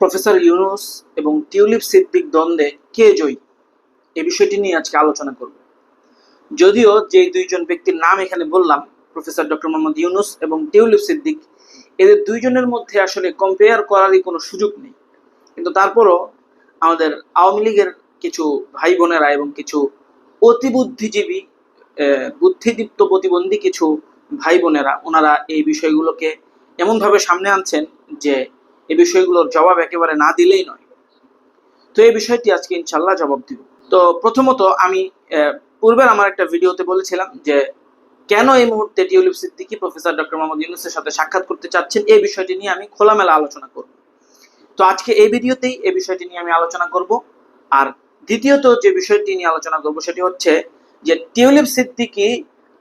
Professor Yunus এবং tulip Siddique দ্বন্দ্বে কে জয়ী? এ বিষয়টি নিয়ে আজকে আলোচনা করব। যদিও যে দুইজন ব্যক্তির নাম এখানে বললাম, প্রফেসর ডক্টর মোহাম্মদ ইউনুস এবং টিউলিপ সিদ্দিক, এদের দুইজনের মধ্যে আসলে কম্পেয়ার করারই কোনো সুযোগ নেই। কিন্তু তারপরও আমাদের আওয়ামী লীগের কিছু ভাই বোনেরা এবং কিছু অতি বুদ্ধিজীবী বুদ্ধিদীপ্ত প্রতিবন্ধী কিছু ভাই বোনেরা ওনারা এই বিষয়গুলোকে এমনভাবে সামনে আনছেন যে এই বিষয়গুলোর জবাব একেবারে না দিলেই নয়। তো এই বিষয়টি আজকে ইনশাল্লাহ জবাব দিব। তো প্রথমত আমি পূর্বের আমার একটা ভিডিওতে বলেছিলাম যে, কেন এই মুহূর্তে Tulip Siddiq, professor doctor Mohammad ইউনুসের সাথে সাক্ষাৎ করতে চাচ্ছেন, এই বিষয়টি নিয়ে আমি খোলামেলা আলোচনা করব। তো আজকে এই ভিডিওতেই এই বিষয়টি নিয়ে আমি আলোচনা করব। আর দ্বিতীয়ত যে বিষয়টি নিয়ে আলোচনা করব সেটি হচ্ছে যে, টিউলিপ সিদ্দিকি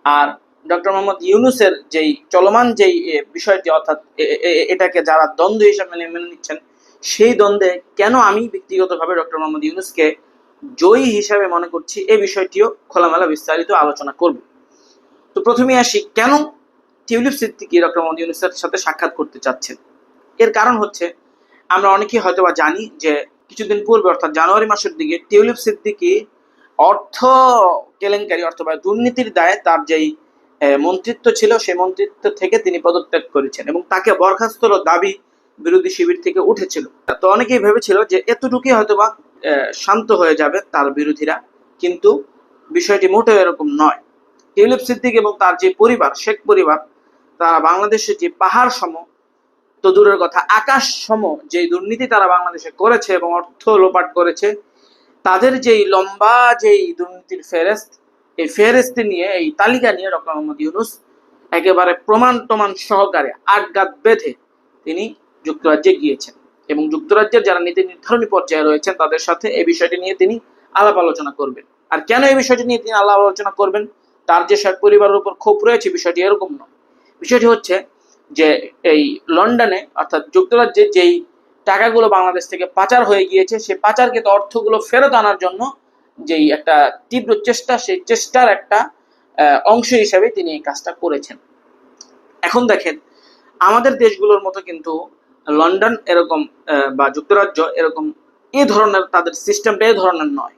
আর ডক্টর মোহাম্মদ ইউনুসের যেই চলমান যেই বিষয়টি, অর্থাৎ এটাকে যারা দ্বন্দ্ব হিসাবে মেনে নিচ্ছেন, সেই দ্বন্দ্বে কেন আমি ব্যক্তিগতভাবে ডক্টর মোহাম্মদ ইউনুসকে জয়ী হিসাবে মনে করছি এই বিষয়টিও খোলামেলা বিস্তারিত আলোচনা করব। তো প্রথমে আসি, কেন টিউলিপ সিদ্দিকি ডক্টর মোহাম্মদ ইউনুসের সাথে সাক্ষাৎ করতে চাচ্ছেন? এর কারণ হচ্ছে, আমরা অনেকেই হয়তোবা জানি যে কিছুদিন পূর্বে, অর্থাৎ জানুয়ারি মাসের দিকে, টিউলিপ সিদ্দিকি অর্থ কেলেঙ্কারি অর্থ বা দুর্নীতির দায়ে তার যেই মন্ত্রিত্ব ছিল সেই মন্ত্রিত্ব থেকে তিনি পদত্যাগ করেছেন এবং তাকে বরখাস্তর দাবি বিরোধী শিবির থেকে উঠেছিল। তো অনেকেই ভেবেছিল যে এতটুকুই হয়তোবা শান্ত হয়ে যাবে তার বিরোধীরা, কিন্তু বিষয়টি মোটেও এরকম নয়। টিউলিপ সিদ্দিক এবং তার যে পরিবার, শেখ পরিবার, তারা বাংলাদেশের যে পাহাড় সম, তো দূরের কথা, আকাশ সম যে দুর্নীতি তারা বাংলাদেশে করেছে এবং অর্থ লোপাট করেছে, তাদের যেই লম্বা যেই দুর্নীতির ফেরেস্ত এই ফেরেস্তি নিয়ে, এই তালিকা নিয়ে ডক্টর মোহাম্মদ ইউনুস একেবারে প্রমাণ টমান সহকারে আটগাত বেঁধে তিনি যুক্তরাজ্যে গিয়েছেন এবং যুক্তরাজ্যের যারা নীতি নির্ধারণী পর্যায়ে রয়েছেন তাদের সাথে এই বিষয়টি নিয়ে তিনি আলাপ আলোচনা করবেন। আর কেন এই বিষয়টি নিয়ে তিনি আলাপ আলোচনা করবেন? তার যে শেখ পরিবারের উপর ক্ষোভ রয়েছে বিষয়টি এরকম নয়। বিষয়টি হচ্ছে যে এই লন্ডনে অর্থাৎ যুক্তরাজ্যে যেই টাকাগুলো বাংলাদেশ থেকে পাচার হয়ে গিয়েছে সেই পাচারকৃত অর্থগুলো ফেরত আনার জন্য যেই একটা তীব্র চেষ্টা, সেই চেষ্টার একটা অংশ হিসাবে তিনি এই কাজটা করেছেন। এখন দেখেন, আমাদের দেশগুলোর মতো কিন্তু লন্ডন এরকম বা যুক্তরাজ্য এরকম এই ধরনের, তাদের সিস্টেমটা এই ধরনের নয়।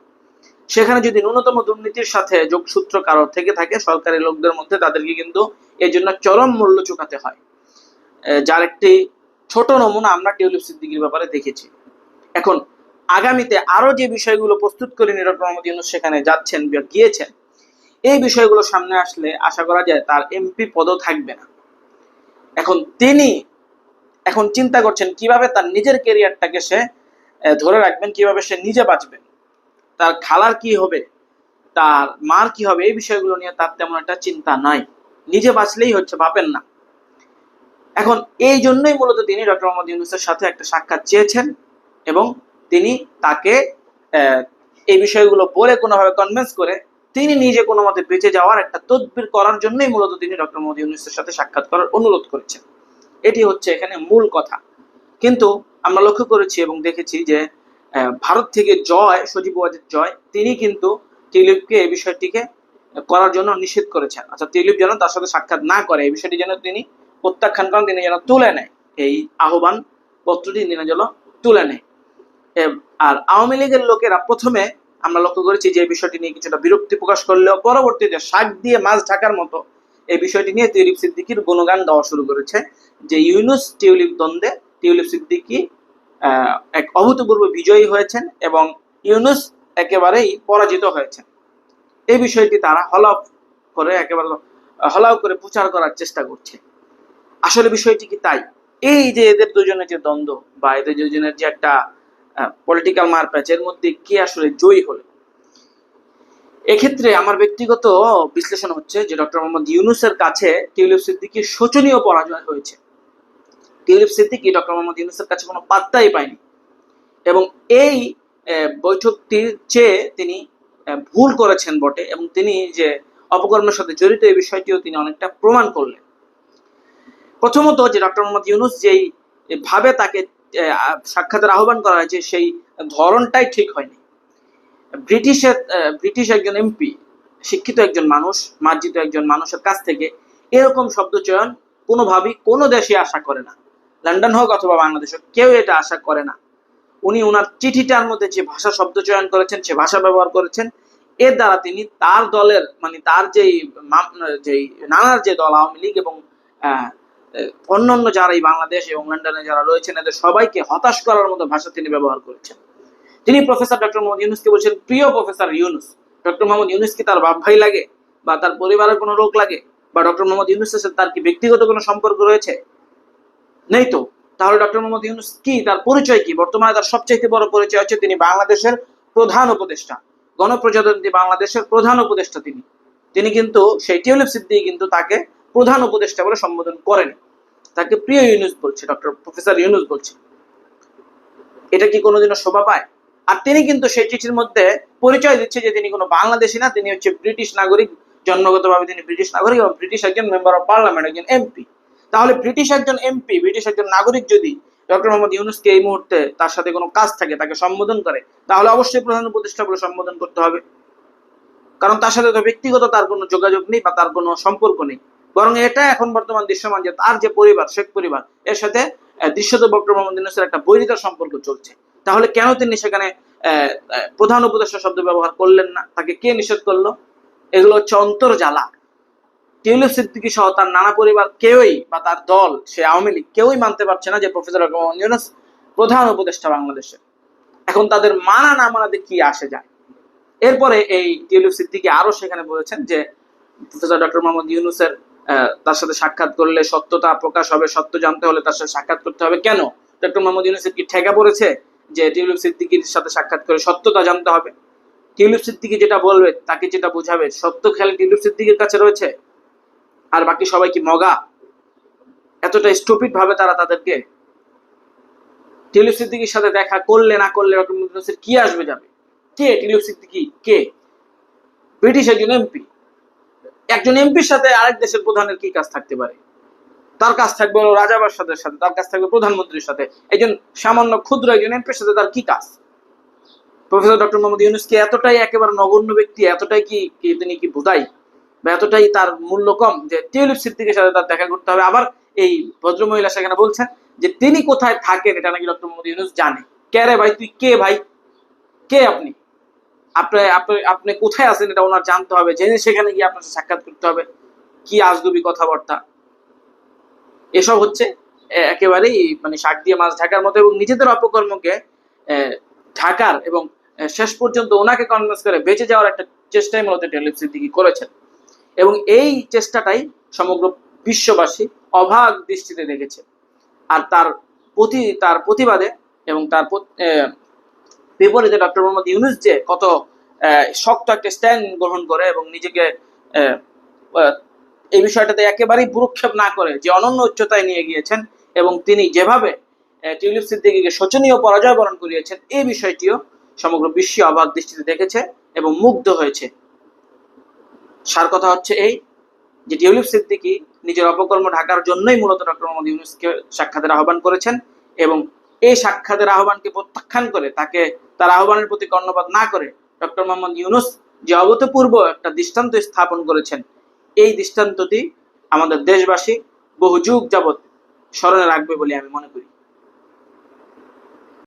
সেখানে যদি ন্যূনতম দুর্নীতির সাথে যোগসূত্র কারও থেকে থাকে, সরকারি লোকদের মধ্যে তাদেরকে কিন্তু এর জন্য চরম মূল্য চুকাতে হয়। যার একটি ছোট নমুনা আমরা টিউলিপ সিদ্দিকির ব্যাপারে দেখেছি। এখন আগামীতে আরও যে বিষয়গুলো প্রস্তুত করে নিরব ইউনুস সেখানে যাচ্ছেন গিয়েছেন, এই বিষয়গুলো সামনে আসলে আশা করা যায় তার এমপি পদও থাকবে না। এখন তিনি এখন চিন্তা করছেন কীভাবে তার নিজের কেরিয়ারটাকে সে ধরে রাখবেন, কীভাবে সে নিজে বাঁচবেন তার খালার কি হবে, তার মার কি হবে, এই বিষয়গুলো নিয়ে তার তেমন একটা চিন্তা নাই। নিজে বাঁচলেই হচ্ছে, ভাবেন না। এখন এই জন্যই মূলত তিনি ডক্টর মোহাম্মদ ইউনুসের সাথে একটা সাক্ষাৎ চেয়েছেন এবং তিনি তাকে এই বিষয়গুলো বলে কোনোভাবে কনভিন্স করে তিনি নিজে কোনো মতে বেঁচে যাওয়ার একটা তদবির করার জন্যই মূলত তিনি ডক্টর মোহাম্মদ ইউনুসের সাথে সাক্ষাৎ করার অনুরোধ করেছেন। এটি হচ্ছে এখানে মূল কথা। কিন্তু আমরা লক্ষ্য করেছি এবং দেখেছি যে ভারত থেকে জয়, সজীব ওয়াজেদ জয়, তিনি কিন্তু টিলিপকে এই বিষয়টিকে করার জন্য নিষেধ করেছেন। আচ্ছা টিলিপ যেন তার সাথে সাক্ষাৎ না করে, এই বিষয়টি যেন তিনি প্রত্যাখ্যান করেন, তিনি যেন তুলে নেয়। এই আহ্বান পত্রটি তিনি যেন তুলে নেয়। আর আওয়ামী লীগের লোকেরা প্রথমে আমরা লক্ষ্য করেছি যে বিষয়টি নিয়ে কিছুটা বিরক্তি প্রকাশ করলেও পরবর্তীতে শাক দিয়ে মাছ ঢাকার মতো এই বিষয়টি নিয়ে টিউলিপ সিদ্দিকির গুণগান গাওয়া শুরু করেছে, যে ইউনুস টিউলিপ দ্বন্দ্বে টিউলিপ সিদ্দিকি এক অভূতপূর্ব বিজয়ী হয়েছেন এবং ইউনুস একেবারেই পরাজিত হয়েছেন। এই বিষয়টি তারা হলাও করে একেবারে, হলাও করে প্রচার করার চেষ্টা করছে। আসলে বিষয়টি কি তাই? এই যে এদের দুজনের যে দ্বন্দ্ব বা এদের দুজনের যে একটা পলিটিক্যাল মারপ্যাচ এর মধ্যে কে আসলে জয়ী হলো? এক্ষেত্রে আমার ব্যক্তিগত বিশ্লেষণ হচ্ছে যে ডক্টর মোহাম্মদ ইউনুসের কাছে টিউলিপ সিদ্দিকির শোচনীয় পরাজয় হয়েছে। টিউলিপ সিদ্দিকি ডক্টর মোহাম্মদ ইউনুসের কাছে কোনো পাত্তাই পায়নি এবং এই বৈঠকটির চেয়ে তিনি ভুল করেছেন বটে এবং তিনি যে অপকর্মের সাথে জড়িত এই বিষয়টিও তিনি অনেকটা প্রমাণ করলেন। প্রথমত যে ডক্টর মোহাম্মদ ইউনুস যেই ভাবে তাকে সাক্ষাতের আহ্বান করা হয়েছে, সেই ধরনটাই ঠিক হয়নি। ব্রিটিশের ব্রিটিশ একজন এমপি, শিক্ষিত একজন মানুষ, মার্জিত একজন মানুষের কাছ থেকে এরকম শব্দ চয়ন কোনোভাবেই কোনো দেশে আশা করে না। লন্ডন হোক অথবা বাংলাদেশ হোক, কেউ এটা আশা করে না। উনি ওনার চিঠিটার মধ্যে যে ভাষা শব্দ চয়ন করেছেন, সে ভাষা ব্যবহার করেছেন, এর দ্বারা তিনি তার দলের মানে তার যেই যেই নানার যে দল আওয়ামী লীগ এবং অন্যান্য যারা এই বাংলাদেশ এবং লন্ডনে যারা রয়েছেন, এদের সবাইকে হতাশ করার মতো ভাষা তিনি ব্যবহার করেছেন। তিনি প্রফেসর ডক্টর মোহাম্মদ ইউনুসকে বলছেন, প্রিয় প্রফেসর ইউনুস, ডক্টর মোহাম্মদ ইউনুস কি তার বাপ ভাই লাগে বা তার পরিবারের কোনো লোক লাগে বা ডক্টর মোহাম্মদ ইউনুসের সাথে তার কি ব্যক্তিগত কোনো সম্পর্ক রয়েছে? নেই তো। তাহলে ডক্টর মোহাম্মদ ইউনুস কি, তার পরিচয় কি? বর্তমানে তার সবচেয়ে বড় পরিচয় হচ্ছে তিনি বাংলাদেশের প্রধান উপদেষ্টা। গণপ্রজাতন্ত্রী বাংলাদেশের প্রধান উপদেষ্টা তিনি। তিনি কিন্তু সেই টিউলিপ সিদ্দিকি কিন্তু তাকে প্রধান উপদেষ্টা বলে সম্বোধন করেন। তাকে প্রিয় ইউনুস বলছে, ডক্টর প্রফেসর ইউনুস বলছে। এটা কি কোনোদিনও শোভা পায়? আর তিনি কিন্তু সেই চিঠির মধ্যে পরিচয় দিচ্ছে যে তিনি কোনো বাংলাদেশি না, তিনি হচ্ছে ব্রিটিশ নাগরিক। জন্মগতভাবে তিনি ব্রিটিশ নাগরিক এবং ব্রিটিশ একজন মেম্বার অফ পার্লামেন্ট একজন এমপি তাহলে ব্রিটিশ একজন এমপি ব্রিটিশ একজন নাগরিক যদি ডক্টর মোহাম্মদ ইউনুসকে এই মুহূর্তে তার সাথে কোনো কাজ থাকে, তাকে সম্বোধন করে, তাহলে অবশ্যই প্রধান উপদেষ্টা বলে সম্বোধন করতে হবে। কারণ তার সাথে তো ব্যক্তিগত তার কোনো যোগাযোগ নেই বা তার কোনো সম্পর্ক নেই। বরং এটা এখন বর্তমান দৃশ্যমান যে তার যে পরিবার, শেখ পরিবার, এর সাথে দৃশ্যত ডক্টর মোহাম্মদ ইউনুসের একটা বৈরিতার সম্পর্ক চলছে। তাহলে কেন তিনি সেখানে প্রধান উপদেষ্টা শব্দ ব্যবহার করলেন না? তাকে কে নিষেধ করল? এগুলো হচ্ছে অন্তর্জালা। টিউলিপ সিদ্দিকী সহ তার নানা পরিবার কেউই বা তার দল, সে আওয়ামী লীগ কেউই মানতে পারছে না যে প্রফেসর মোহাম্মদ ইউনুস প্রধান উপদেষ্টা বাংলাদেশের এখন তাদের মানা না মানাতে কি আসে যায়? এরপরে এই টিউলিপ সিদ্দিকী আরও সেখানে বলেছেন যে প্রফেসর ডক্টর মোহাম্মদ ইউনুসের তার সাথে সাক্ষাৎ করলে সত্যতা প্রকাশ হবে, সত্য জানতে হলে তার সাথে সাক্ষাৎ করতে হবে। কেন? ডক্টর মোহাম্মদ ইউনুসের কি ঠেকা পড়েছে যে টিউলিপ সিদ্দিকির সাথে সাক্ষাৎ করে সত্যতা জানতে হবে? টিউলিপ সিদ্দিকি যেটা বলবে, তাকে যেটা বোঝাবে, সত্য খেয়াল টিউলিপ সিদ্দিকির কাছে রয়েছে? আর বাকি সবাই কি মগা? এতটা স্টুপিড ভাবে তারা তাদেরকে টিউলিপ সিদ্দিকির সাথে দেখা করলে, না করলে ডক্টর মোহাম্মদ ইউনুসের কি আসবে যাবে? কে টিউলিপ সিদ্দিকি? কে? ব্রিটিশ একজন এমপি। একজন এমপির সাথে আরেক দেশের প্রধানের কি কাজ থাকতে পারে? তার কাজ থাকবে হলো রাজা বাদশাদের সাথে, তার কাজ থাকবে প্রধানমন্ত্রীর সাথে। একজন সামান্য ক্ষুদ্র একজন এমপির সাথে তার কি কাজ? প্রফেসর ডক্টর মোহাম্মদ ইউনুস কি এতটাই একেবারে নগণ্য ব্যক্তি, এতটাই কি কি তিনি কি বোধাই বা এতটাই তার মূল্য কম যে টিউলিপ সিদ্দিকের সাথে তার দেখা করতে হবে? আবার এই ভদ্রমহিলা সেখানে বলছেন যে তিনি কোথায় থাকেন? এটা নাকি ডক্টর মোহাম্মদ ইউনুস জানে। কে রে ভাই? তুই কে ভাই? কে আপনি? আপনি আপনি কোথায় আছেন এটা ওনার জানতে হবে। জেনে সেখানে গিয়ে আপনার সাক্ষাৎ করতে হবে। কি আজগুবি কথাবার্তা? এসব হচ্ছে একেবারেই মানে শাক দিয়ে মাছ ঢাকার মতো এবং নিজেদের অপকর্মকে ঢাকার এবং শেষ পর্যন্ত ওনাকে কনভিন্স করে বেঁচে যাওয়ার একটা চেষ্টাই মূলত টেলিপ সিদ্দিকি করেছেন। এবং এই চেষ্টাটাই সমগ্র বিশ্ববাসী অভাগ দৃষ্টিতে দেখেছে। আর তার প্রতি, তার প্রতিবাদে এবং তার বিপরীতে ডক্টর মোহাম্মদ ইউনুস যে কত শক্ত একটা স্ট্যান্ড গ্রহণ করে এবং নিজেকে এই বিষয়টাতে একেবারেই ভুরুক্ষেপ না করে, যে অনন্য উচ্চতায় নিয়ে গিয়েছেন এবং তিনি যেভাবে টিউলিপ সিদ্দিকিকে শোচনীয় পরাজয় বরণ করিয়েছেন, এই বিষয়টিও সমগ্র বিশ্ব অবাক দৃষ্টিতে দেখেছে এবং মুগ্ধ হয়েছে। সার কথা হচ্ছে এই যে টিউলিপ সিদ্দিকি নিজের অপকর্ম ঢাকার জন্যই মূলত ডক্টর মোহাম্মদ ইউনুসকে সাক্ষাতের আহ্বান করেছেন এবং এই সাক্ষাতের আহ্বানকে প্রত্যাখ্যান করে তাকে তার আহ্বানের প্রতি কর্ণপাত না করে ডক্টর মোহাম্মদ ইউনুস যে অভূতপূর্ব একটা দৃষ্টান্ত স্থাপন করেছেন, এই দৃষ্টান্তটি আমাদের দেশবাসী বহু যুগ যাবৎ স্মরণে রাখবে বলে আমি মনে করি।